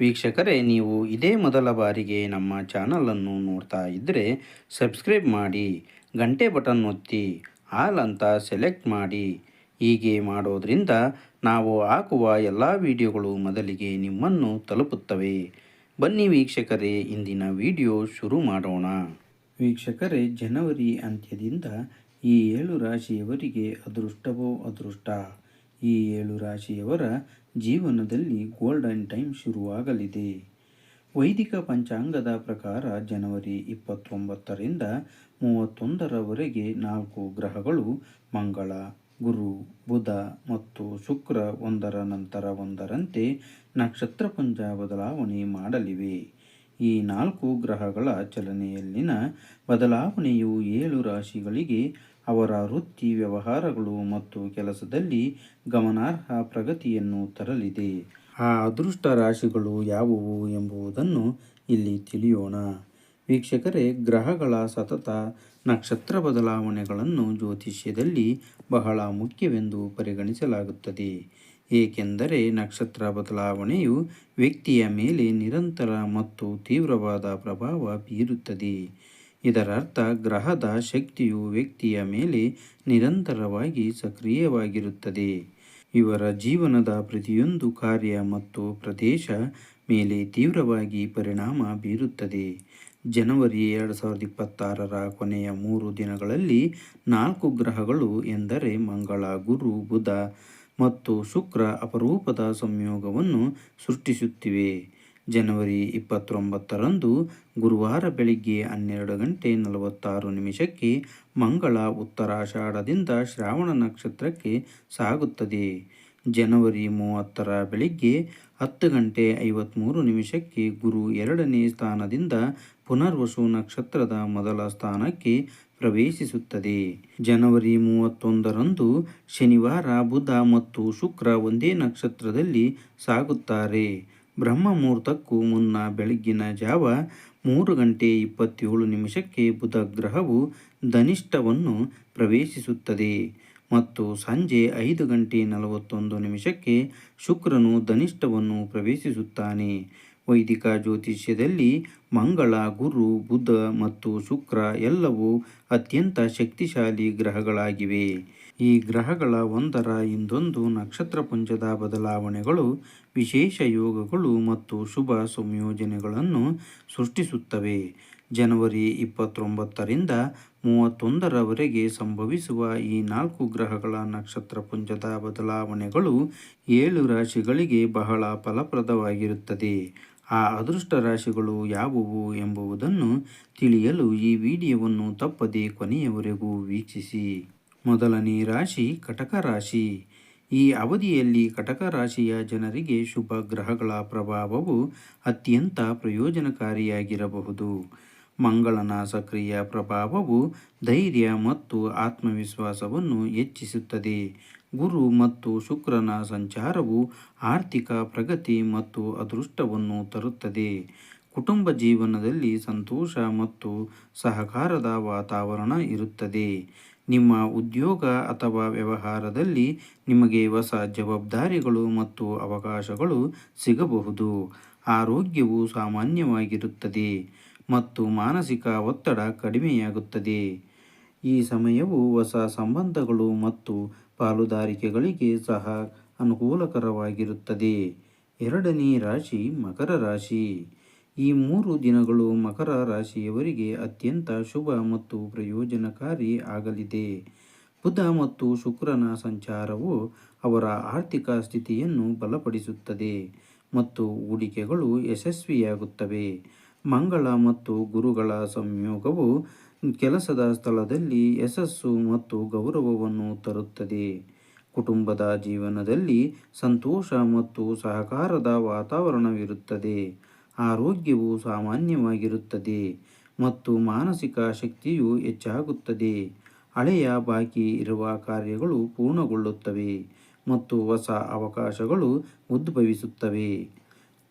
ವೀಕ್ಷಕರೇ, ನೀವು ಇದೇ ಮೊದಲ ಬಾರಿಗೆ ನಮ್ಮ ಚಾನಲನ್ನು ನೋಡ್ತಾ ಇದ್ದರೆ ಸಬ್ಸ್ಕ್ರೈಬ್ ಮಾಡಿ, ಗಂಟೆ ಬಟನ್ ಒತ್ತಿ, ಆಲ್ ಅಂತ ಸೆಲೆಕ್ಟ್ ಮಾಡಿ. ಹೀಗೆ ಮಾಡೋದರಿಂದ ನಾವು ಹಾಕುವ ಎಲ್ಲ ವಿಡಿಯೋಗಳು ಮೊದಲಿಗೆ ನಿಮ್ಮನ್ನು ತಲುಪುತ್ತವೆ. ಬನ್ನಿ ವೀಕ್ಷಕರೇ, ಇಂದಿನ ವಿಡಿಯೋ ಶುರು ಮಾಡೋಣ. ವೀಕ್ಷಕರೇ, ಜನವರಿ ಅಂತ್ಯದಿಂದ ಈ ಏಳು ರಾಶಿಯವರಿಗೆ ಅದೃಷ್ಟವೋ ಅದೃಷ್ಟ? ಈ ಏಳು ರಾಶಿಯವರ ಜೀವನದಲ್ಲಿ ಗೋಲ್ಡನ್ ಟೈಮ್ ಶುರುವಾಗಲಿದೆ. ವೈದಿಕ ಪಂಚಾಂಗದ ಪ್ರಕಾರ ಜನವರಿ ಇಪ್ಪತ್ತೊಂಬತ್ತರಿಂದ ಮೂವತ್ತೊಂದರವರೆಗೆ ನಾಲ್ಕು ಗ್ರಹಗಳು ಮಂಗಳ, ಗುರು, ಬುಧ ಮತ್ತು ಶುಕ್ರ ಒಂದರ ನಂತರ ಒಂದರಂತೆ ನಕ್ಷತ್ರಪುಂಜ ಬದಲಾವಣೆ ಮಾಡಲಿವೆ. ಈ ನಾಲ್ಕು ಗ್ರಹಗಳ ಚಲನೆಯಲ್ಲಿನ ಬದಲಾವಣೆಯು ಏಳು ರಾಶಿಗಳಿಗೆ ಅವರ ವೃತ್ತಿ ವ್ಯವಹಾರಗಳು ಮತ್ತು ಕೆಲಸದಲ್ಲಿ ಗಮನಾರ್ಹ ಪ್ರಗತಿಯನ್ನು ತರಲಿದೆ. ಆ ಅದೃಷ್ಟ ರಾಶಿಗಳು ಯಾವುವು ಎಂಬುದನ್ನು ಇಲ್ಲಿ ತಿಳಿಯೋಣ. ವೀಕ್ಷಕರೇ, ಗ್ರಹಗಳ ಸತತ ನಕ್ಷತ್ರ ಬದಲಾವಣೆಗಳನ್ನು ಜ್ಯೋತಿಷ್ಯದಲ್ಲಿ ಬಹಳ ಮುಖ್ಯವೆಂದು ಪರಿಗಣಿಸಲಾಗುತ್ತದೆ. ಏಕೆಂದರೆ ನಕ್ಷತ್ರ ಬದಲಾವಣೆಯು ವ್ಯಕ್ತಿಯ ಮೇಲೆ ನಿರಂತರ ಮತ್ತು ತೀವ್ರವಾದ ಪ್ರಭಾವ ಬೀರುತ್ತದೆ. ಇದರರ್ಥ ಗ್ರಹದ ಶಕ್ತಿಯು ವ್ಯಕ್ತಿಯ ಮೇಲೆ ನಿರಂತರವಾಗಿ ಸಕ್ರಿಯವಾಗಿರುತ್ತದೆ. ಇವರ ಜೀವನದ ಪ್ರತಿಯೊಂದು ಕಾರ್ಯ ಮತ್ತು ಪ್ರದೇಶ ಮೇಲೆ ತೀವ್ರವಾಗಿ ಪರಿಣಾಮ ಬೀರುತ್ತದೆ. ಜನವರಿ ಎರಡು ಸಾವಿರದ ಇಪ್ಪತ್ತಾರರ ಕೊನೆಯ ಮೂರು ದಿನಗಳಲ್ಲಿ ನಾಲ್ಕು ಗ್ರಹಗಳು ಎಂದರೆ ಮಂಗಳ, ಗುರು, ಬುಧ ಮತ್ತು ಶುಕ್ರ ಅಪರೂಪದ ಸಂಯೋಗವನ್ನು ಸೃಷ್ಟಿಸುತ್ತಿವೆ. ಜನವರಿ ಇಪ್ಪತ್ತೊಂಬತ್ತರಂದು ಗುರುವಾರ ಬೆಳಿಗ್ಗೆ ಹನ್ನೆರಡು ಗಂಟೆ ನಲವತ್ತಾರು ನಿಮಿಷಕ್ಕೆ ಮಂಗಳ ಉತ್ತರಾಷಾಢದಿಂದ ಶ್ರಾವಣ ನಕ್ಷತ್ರಕ್ಕೆ ಸಾಗುತ್ತದೆ. ಜನವರಿ ಮೂವತ್ತರ ಬೆಳಿಗ್ಗೆ ಹತ್ತು ಗಂಟೆ ಐವತ್ತ್ಮೂರು ನಿಮಿಷಕ್ಕೆ ಗುರು ಎರಡನೇ ಸ್ಥಾನದಿಂದ ಪುನರ್ವಸು ನಕ್ಷತ್ರದ ಮೊದಲ ಸ್ಥಾನಕ್ಕೆ ಪ್ರವೇಶಿಸುತ್ತದೆ. ಜನವರಿ ಮೂವತ್ತೊಂದರಂದು ಶನಿವಾರ ಬುಧ ಮತ್ತು ಶುಕ್ರ ಒಂದೇ ನಕ್ಷತ್ರದಲ್ಲಿ ಸಾಗುತ್ತಾರೆ. ಬ್ರಹ್ಮ ಮುಹೂರ್ತಕ್ಕೂ ಮುನ್ನ ಬೆಳಗ್ಗಿನ ಜಾವ ಮೂರು ಗಂಟೆ ಇಪ್ಪತ್ತೇಳು ನಿಮಿಷಕ್ಕೆ ಬುಧ ಗ್ರಹವು ಧನಿಷ್ಠವನ್ನು ಪ್ರವೇಶಿಸುತ್ತದೆ. ಮತ್ತು ಸಂಜೆ ಐದು ಗಂಟೆ ನಲವತ್ತೊಂದು ನಿಮಿಷಕ್ಕೆ ಶುಕ್ರನು ಧನಿಷ್ಠವನ್ನು ಪ್ರವೇಶಿಸುತ್ತಾನೆ. ವೈದಿಕ ಜ್ಯೋತಿಷ್ಯದಲ್ಲಿ ಮಂಗಳ, ಗುರು, ಬುಧ ಮತ್ತು ಶುಕ್ರ ಎಲ್ಲವೂ ಅತ್ಯಂತ ಶಕ್ತಿಶಾಲಿ ಗ್ರಹಗಳಾಗಿವೆ. ಈ ಗ್ರಹಗಳ ಒಂದರ ಇಂದೊಂದು ನಕ್ಷತ್ರಪುಂಜದ ಬದಲಾವಣೆಗಳು ವಿಶೇಷ ಯೋಗಗಳು ಮತ್ತು ಶುಭ ಸಂಯೋಜನೆಗಳನ್ನು ಸೃಷ್ಟಿಸುತ್ತವೆ. ಜನವರಿ ಇಪ್ಪತ್ತೊಂಬತ್ತರಿಂದ ಮೂವತ್ತೊಂದರವರೆಗೆ ಸಂಭವಿಸುವ ಈ ನಾಲ್ಕು ಗ್ರಹಗಳ ನಕ್ಷತ್ರಪುಂಜದ ಬದಲಾವಣೆಗಳು ಏಳು ರಾಶಿಗಳಿಗೆ ಬಹಳ ಫಲಪ್ರದವಾಗಿರುತ್ತದೆ. ಆ ಅದೃಷ್ಟ ರಾಶಿಗಳು ಯಾವುವು ಎಂಬುದನ್ನು ತಿಳಿಯಲು ಈ ವಿಡಿಯೋವನ್ನು ತಪ್ಪದೆ ಕೊನೆಯವರೆಗೂ ವೀಕ್ಷಿಸಿ. ಮೊದಲನೇ ರಾಶಿ ಕಟಕ ರಾಶಿ. ಈ ಅವಧಿಯಲ್ಲಿ ಕಟಕ ರಾಶಿಯ ಜನರಿಗೆ ಶುಭ ಗ್ರಹಗಳ ಪ್ರಭಾವವು ಅತ್ಯಂತ ಪ್ರಯೋಜನಕಾರಿಯಾಗಿರಬಹುದು. ಮಂಗಳನ ಸಕ್ರಿಯ ಪ್ರಭಾವವು ಧೈರ್ಯ ಮತ್ತು ಆತ್ಮವಿಶ್ವಾಸವನ್ನು ಹೆಚ್ಚಿಸುತ್ತದೆ. ಗುರು ಮತ್ತು ಶುಕ್ರನ ಸಂಚಾರವು ಆರ್ಥಿಕ ಪ್ರಗತಿ ಮತ್ತು ಅದೃಷ್ಟವನ್ನು ತರುತ್ತದೆ. ಕುಟುಂಬ ಜೀವನದಲ್ಲಿ ಸಂತೋಷ ಮತ್ತು ಸಹಕಾರದ ವಾತಾವರಣ ಇರುತ್ತದೆ. ನಿಮ್ಮ ಉದ್ಯೋಗ ಅಥವಾ ವ್ಯವಹಾರದಲ್ಲಿ ನಿಮಗೆ ಹೊಸ ಜವಾಬ್ದಾರಿಗಳು ಮತ್ತು ಅವಕಾಶಗಳು ಸಿಗಬಹುದು. ಆರೋಗ್ಯವು ಸಾಮಾನ್ಯವಾಗಿರುತ್ತದೆ ಮತ್ತು ಮಾನಸಿಕ ಒತ್ತಡ ಕಡಿಮೆಯಾಗುತ್ತದೆ. ಈ ಸಮಯವು ಹೊಸ ಸಂಬಂಧಗಳು ಮತ್ತು ಪಾಲುದಾರಿಕೆಗಳಿಗೆ ಸಹ ಅನುಕೂಲಕರವಾಗಿರುತ್ತದೆ. ಎರಡನೇ ರಾಶಿ ಮಕರ ರಾಶಿ. ಈ ಮೂರು ದಿನಗಳು ಮಕರ ರಾಶಿಯವರಿಗೆ ಅತ್ಯಂತ ಶುಭ ಮತ್ತು ಪ್ರಯೋಜನಕಾರಿ ಆಗಲಿದೆ. ಬುಧ ಮತ್ತು ಶುಕ್ರನ ಸಂಚಾರವು ಅವರ ಆರ್ಥಿಕ ಸ್ಥಿತಿಯನ್ನು ಬಲಪಡಿಸುತ್ತದೆ ಮತ್ತು ಹೂಡಿಕೆಗಳು ಯಶಸ್ವಿಯಾಗುತ್ತವೆ. ಮಂಗಳ ಮತ್ತು ಗುರುಗಳ ಸಂಯೋಗವು ಕೆಲಸದ ಸ್ಥಳದಲ್ಲಿ ಯಶಸ್ಸು ಮತ್ತು ಗೌರವವನ್ನು ತರುತ್ತದೆ. ಕುಟುಂಬದ ಜೀವನದಲ್ಲಿ ಸಂತೋಷ ಮತ್ತು ಸಹಕಾರದ ವಾತಾವರಣವಿರುತ್ತದೆ. ಆರೋಗ್ಯವು ಸಾಮಾನ್ಯವಾಗಿರುತ್ತದೆ ಮತ್ತು ಮಾನಸಿಕ ಶಕ್ತಿಯು ಹೆಚ್ಚಾಗುತ್ತದೆ. ಹಳೆಯ ಬಾಕಿ ಇರುವ ಕಾರ್ಯಗಳು ಪೂರ್ಣಗೊಳ್ಳುತ್ತವೆ ಮತ್ತು ಹೊಸ ಅವಕಾಶಗಳು ಉದ್ಭವಿಸುತ್ತವೆ.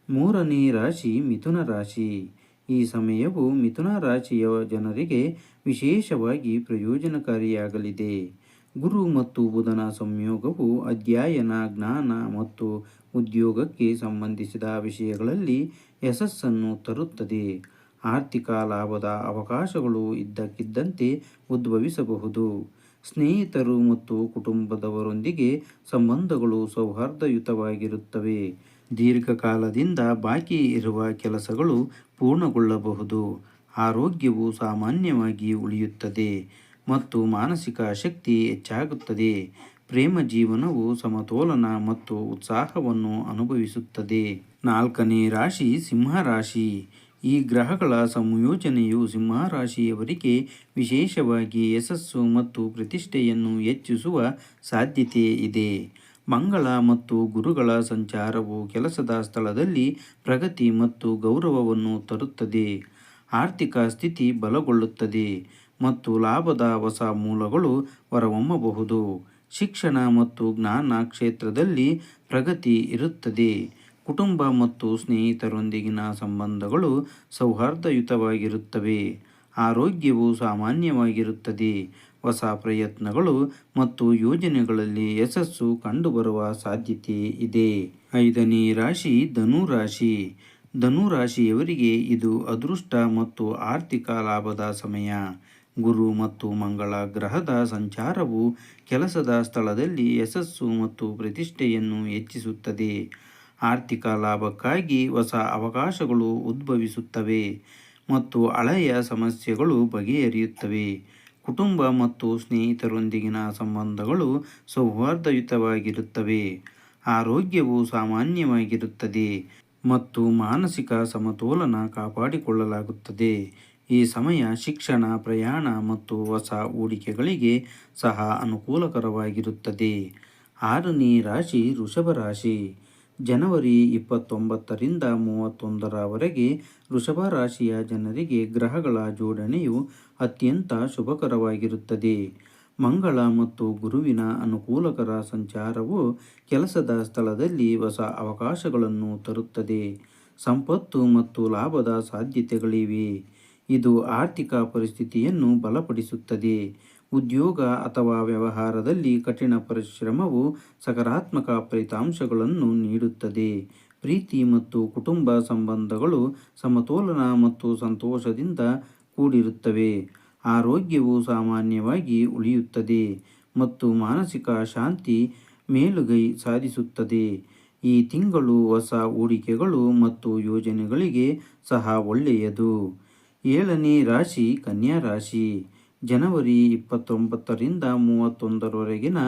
ಮೂರನೇ ರಾಶಿ ಮಿಥುನ ರಾಶಿ. ಈ ಸಮಯವು ಮಿಥುನ ರಾಶಿಯ ಜನರಿಗೆ ವಿಶೇಷವಾಗಿ ಪ್ರಯೋಜನಕಾರಿಯಾಗಲಿದೆ. ಗುರು ಮತ್ತು ಬುಧನ ಸಂಯೋಗವು ಅಧ್ಯಯನ, ಜ್ಞಾನ ಮತ್ತು ಉದ್ಯೋಗಕ್ಕೆ ಸಂಬಂಧಿಸಿದ ವಿಷಯಗಳಲ್ಲಿ ಯಶಸ್ಸನ್ನು ತರುತ್ತದೆ. ಆರ್ಥಿಕ ಲಾಭದ ಅವಕಾಶಗಳು ಇದ್ದಕ್ಕಿದ್ದಂತೆ ಉದ್ಭವಿಸಬಹುದು. ಸ್ನೇಹಿತರು ಮತ್ತು ಕುಟುಂಬದವರೊಂದಿಗೆ ಸಂಬಂಧಗಳು ಸೌಹಾರ್ದಯುತವಾಗಿರುತ್ತವೆ. ದೀರ್ಘಕಾಲದಿಂದ ಬಾಕಿ ಇರುವ ಕೆಲಸಗಳು ಪೂರ್ಣಗೊಳ್ಳಬಹುದು. ಆರೋಗ್ಯವು ಸಾಮಾನ್ಯವಾಗಿ ಉಳಿಯುತ್ತದೆ. ಮತ್ತು ಮಾನಸಿಕ ಶಕ್ತಿ ಹೆಚ್ಚಾಗುತ್ತದೆ. ಪ್ರೇಮ ಜೀವನವು ಸಮತೋಲನ ಮತ್ತು ಉತ್ಸಾಹವನ್ನು ಅನುಭವಿಸುತ್ತದೆ. ನಾಲ್ಕನೇ ರಾಶಿ ಸಿಂಹ ರಾಶಿ ಈ ಗ್ರಹಗಳ ಸಂಯೋಜನೆಯು ಸಿಂಹ ರಾಶಿಯವರಿಗೆ ವಿಶೇಷವಾಗಿ ಯಶಸ್ಸು ಮತ್ತು ಪ್ರತಿಷ್ಠೆಯನ್ನು ಹೆಚ್ಚಿಸುವ ಸಾಧ್ಯತೆ ಇದೆ. ಮಂಗಳ ಮತ್ತು ಗುರುಗಳ ಸಂಚಾರವು ಕೆಲಸದ ಸ್ಥಳದಲ್ಲಿ ಪ್ರಗತಿ ಮತ್ತು ಗೌರವವನ್ನು ತರುತ್ತದೆ. ಆರ್ಥಿಕ ಸ್ಥಿತಿ ಬಲಗೊಳ್ಳುತ್ತದೆ. ಮತ್ತು ಲಾಭದ ಹೊಸ ಮೂಲಗಳು ಹೊರಹೊಮ್ಮಬಹುದು. ಶಿಕ್ಷಣ ಮತ್ತು ಜ್ಞಾನ ಕ್ಷೇತ್ರದಲ್ಲಿ ಪ್ರಗತಿ ಇರುತ್ತದೆ. ಕುಟುಂಬ ಮತ್ತು ಸ್ನೇಹಿತರೊಂದಿಗಿನ ಸಂಬಂಧಗಳು ಸೌಹಾರ್ದಯುತವಾಗಿರುತ್ತವೆ. ಆರೋಗ್ಯವು ಸಾಮಾನ್ಯವಾಗಿರುತ್ತದೆ. ಹೊಸ ಪ್ರಯತ್ನಗಳು ಮತ್ತು ಯೋಜನೆಗಳಲ್ಲಿ ಯಶಸ್ಸು ಕಂಡುಬರುವ ಸಾಧ್ಯತೆ ಇದೆ. ಐದನೇ ರಾಶಿ ಧನು ರಾಶಿ. ಧನು ರಾಶಿಯವರಿಗೆ ಇದು ಅದೃಷ್ಟ ಮತ್ತು ಆರ್ಥಿಕ ಲಾಭದ ಸಮಯ. ಗುರು ಮತ್ತು ಮಂಗಳ ಗ್ರಹದ ಸಂಚಾರವು ಕೆಲಸದ ಸ್ಥಳದಲ್ಲಿ ಯಶಸ್ಸು ಮತ್ತು ಪ್ರತಿಷ್ಠೆಯನ್ನು ಹೆಚ್ಚಿಸುತ್ತದೆ. ಆರ್ಥಿಕ ಲಾಭಕ್ಕಾಗಿ ಹೊಸ ಅವಕಾಶಗಳು ಉದ್ಭವಿಸುತ್ತವೆ ಮತ್ತು ಹಳೆಯ ಸಮಸ್ಯೆಗಳು ಬಗೆಹರಿಯುತ್ತವೆ. ಕುಟುಂಬ ಮತ್ತು ಸ್ನೇಹಿತರೊಂದಿಗಿನ ಸಂಬಂಧಗಳು ಸೌಹಾರ್ದಯುತವಾಗಿರುತ್ತವೆ. ಆರೋಗ್ಯವು ಸಾಮಾನ್ಯವಾಗಿರುತ್ತದೆ ಮತ್ತು ಮಾನಸಿಕ ಸಮತೋಲನ ಕಾಪಾಡಿಕೊಳ್ಳಲಾಗುತ್ತದೆ. ಈ ಸಮಯ ಶಿಕ್ಷಣ, ಪ್ರಯಾಣ ಮತ್ತು ಹೊಸ ಹೂಡಿಕೆಗಳಿಗೆ ಸಹ ಅನುಕೂಲಕರವಾಗಿರುತ್ತದೆ. ಆರನೇ ರಾಶಿ ವೃಷಭ ರಾಶಿ. ಜನವರಿ ಇಪ್ಪತ್ತೊಂಬತ್ತರಿಂದ ಮೂವತ್ತೊಂದರವರೆಗೆ ವೃಷಭ ರಾಶಿಯ ಜನರಿಗೆ ಗ್ರಹಗಳ ಜೋಡಣೆಯು ಅತ್ಯಂತ ಶುಭಕರವಾಗಿರುತ್ತದೆ. ಮಂಗಳ ಮತ್ತು ಗುರುವಿನ ಅನುಕೂಲಕರ ಸಂಚಾರವು ಕೆಲಸದ ಸ್ಥಳದಲ್ಲಿ ಹೊಸ ಅವಕಾಶಗಳನ್ನು ತರುತ್ತದೆ. ಸಂಪತ್ತು ಮತ್ತು ಲಾಭದ ಸಾಧ್ಯತೆಗಳಿವೆ. ಇದು ಆರ್ಥಿಕ ಪರಿಸ್ಥಿತಿಯನ್ನು ಬಲಪಡಿಸುತ್ತದೆ. ಉದ್ಯೋಗ ಅಥವಾ ವ್ಯವಹಾರದಲ್ಲಿ ಕಠಿಣ ಪರಿಶ್ರಮವು ಸಕಾರಾತ್ಮಕ ಫಲಿತಾಂಶಗಳನ್ನು ನೀಡುತ್ತದೆ. ಪ್ರೀತಿ ಮತ್ತು ಕುಟುಂಬ ಸಂಬಂಧಗಳು ಸಮತೋಲನ ಮತ್ತು ಸಂತೋಷದಿಂದ ಕೂಡಿರುತ್ತವೆ. ಆರೋಗ್ಯವು ಸಾಮಾನ್ಯವಾಗಿ ಉಳಿಯುತ್ತದೆ ಮತ್ತು ಮಾನಸಿಕ ಶಾಂತಿ ಮೇಲುಗೈ ಸಾಧಿಸುತ್ತದೆ. ಈ ತಿಂಗಳು ಹೊಸ ಹೂಡಿಕೆಗಳು ಮತ್ತು ಯೋಜನೆಗಳಿಗೆ ಸಹ ಒಳ್ಳೆಯದು. ಏಳನೇ ರಾಶಿ, ಕನ್ಯಾ ರಾಶಿ. ಜನವರಿ ಇಪ್ಪತ್ತೊಂಬತ್ತರಿಂದ ಮೂವತ್ತೊಂದರವರೆಗಿನ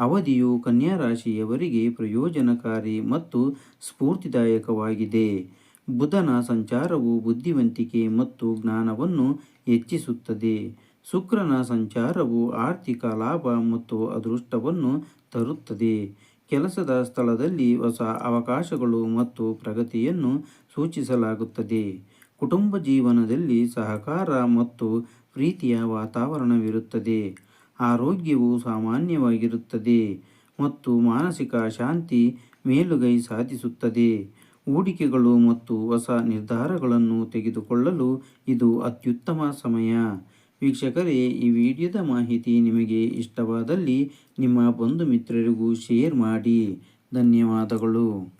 ಅವಧಿಯು ಕನ್ಯಾ ರಾಶಿಯವರಿಗೆ ಪ್ರಯೋಜನಕಾರಿ ಮತ್ತು ಸ್ಫೂರ್ತಿದಾಯಕವಾಗಿದೆ. ಬುಧನ ಸಂಚಾರವು ಬುದ್ಧಿವಂತಿಕೆ ಮತ್ತು ಜ್ಞಾನವನ್ನು ಹೆಚ್ಚಿಸುತ್ತದೆ. ಶುಕ್ರನ ಸಂಚಾರವು ಆರ್ಥಿಕ ಲಾಭ ಮತ್ತು ಅದೃಷ್ಟವನ್ನು ತರುತ್ತದೆ. ಕೆಲಸದ ಸ್ಥಳದಲ್ಲಿ ಹೊಸ ಅವಕಾಶಗಳು ಮತ್ತು ಪ್ರಗತಿಯನ್ನು ಸೂಚಿಸಲಾಗುತ್ತದೆ. ಕುಟುಂಬ ಜೀವನದಲ್ಲಿ ಸಹಕಾರ ಮತ್ತು ಪ್ರೀತಿಯ ವಾತಾವರಣವಿರುತ್ತದೆ. ಆರೋಗ್ಯವು ಸಾಮಾನ್ಯವಾಗಿರುತ್ತದೆ ಮತ್ತು ಮಾನಸಿಕ ಶಾಂತಿ ಮೇಲುಗೈ ಸಾಧಿಸುತ್ತದೆ. ಹೂಡಿಕೆಗಳು ಮತ್ತು ಹೊಸ ನಿರ್ಧಾರಗಳನ್ನು ತೆಗೆದುಕೊಳ್ಳಲು ಇದು ಅತ್ಯುತ್ತಮ ಸಮಯ. ವೀಕ್ಷಕರೇ, ಈ ವಿಡಿಯೋದ ಮಾಹಿತಿ ನಿಮಗೆ ಇಷ್ಟವಾದಲ್ಲಿ ನಿಮ್ಮ ಬಂಧು ಮಿತ್ರರಿಗೂ ಶೇರ್ ಮಾಡಿ. ಧನ್ಯವಾದಗಳು.